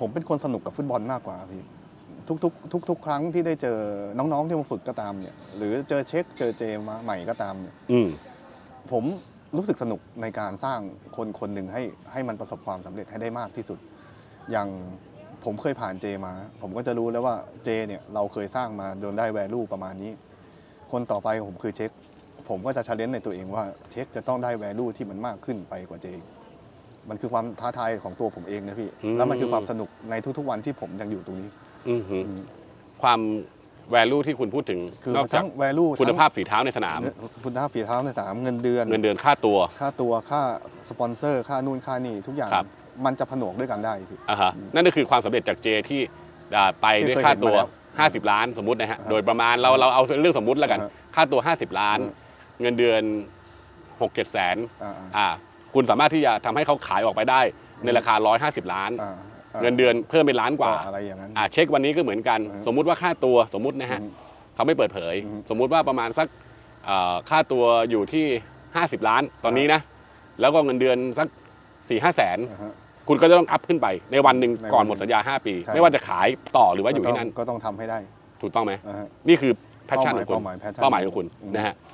ผมเป็นคนสนุกกับฟุตบอลมากกว่าพี่ทุกๆทุกๆครั้งที่ได้เจอน้องๆที่มาฝึกก็ตามเนี่ย หรือเจอเช็คเจอเจมาใหม่ก็ตามเนี่ยอืมผมรู้สึกสนุกในการสร้างคนคนหนึ่งให้ให้มันประสบความสำเร็จให้ได้มากที่สุด อย่างผมเคยผ่านเจมา ผมก็จะรู้แล้วว่าเจเนี่ยเราเคยสร้างมาจนได้แวลูประมาณนี้ คนต่อไปของผมคือเช็ค ผมก็จะชาเลนจ์ในตัวเองว่าเช็คจะต้องได้แวลูที่มันมากขึ้นไปกว่าเจ มันคือความท้าทายของตัวผมเองนะพี่อืมแล้วมันคือความสนุกในทุกๆวันที่ผมยังอยู่ตรงนี้ อือหือความ value ที่คุณพูดถึงคือนอกจากทั้งแวลูคุณภาพฝีเท้าในสนามคุณภาพฝีเท้าในสนามเงินเดือน เงินเดือนค่าตัว ค่าตัวค่าสปอนเซอร์ ค่านู่นค่านี่ทุกอย่างครับ มันจะผนวกด้วยกันได้พี่ อ่าฮะนั่นก็คือความสำเร็จจากเจที่อ่าไปที่ด้วยเคยค่าเห็นตัวมาแล้ว50 ล้านสมมตินะฮะ อ่าฮะโดยประมาณเราเราเอาเรื่องสมมุติแล้วกัน อ่าฮะค่าตัว 50 ล้าน อ่าฮะเงินเดือน 6 7แสนอ่าอ่า คุณสามารถที่จะทำให้เขาขายออกไปได้ในราคา 150 ล้านอ่าอ่าเงินเดือนเพิ่มเป็นล้านกว่าอะไรอย่างนั้นอ่าเช็ควันนี้ก็เหมือนกันอ่าฮะสมมุติว่าค่าตัวสมมุตินะฮะอืมเขาไม่เปิดเผยอืมสมมุติว่าประมาณสักเอ่อค่าตัวอยู่ที่ 50 ล้านตอนนี้นะ แล้วก็เงินเดือนสัก4ี่ห้าแสนอ่าฮะคุณก็จะต้องอัพขึ้นไปในวันหนึ่งในวันก่อนหมดสัญญา 5 ปีใช่ไม่ว่าจะขายต่อหรือว่าอยู่ที่นั่นก็ต้องทำให้ได้ ถูกต้องไหมอ่าฮะนี่คือแพชชั่นของคุณเป้าหมาย passion เป้าหมายของคุณอืมนะฮะ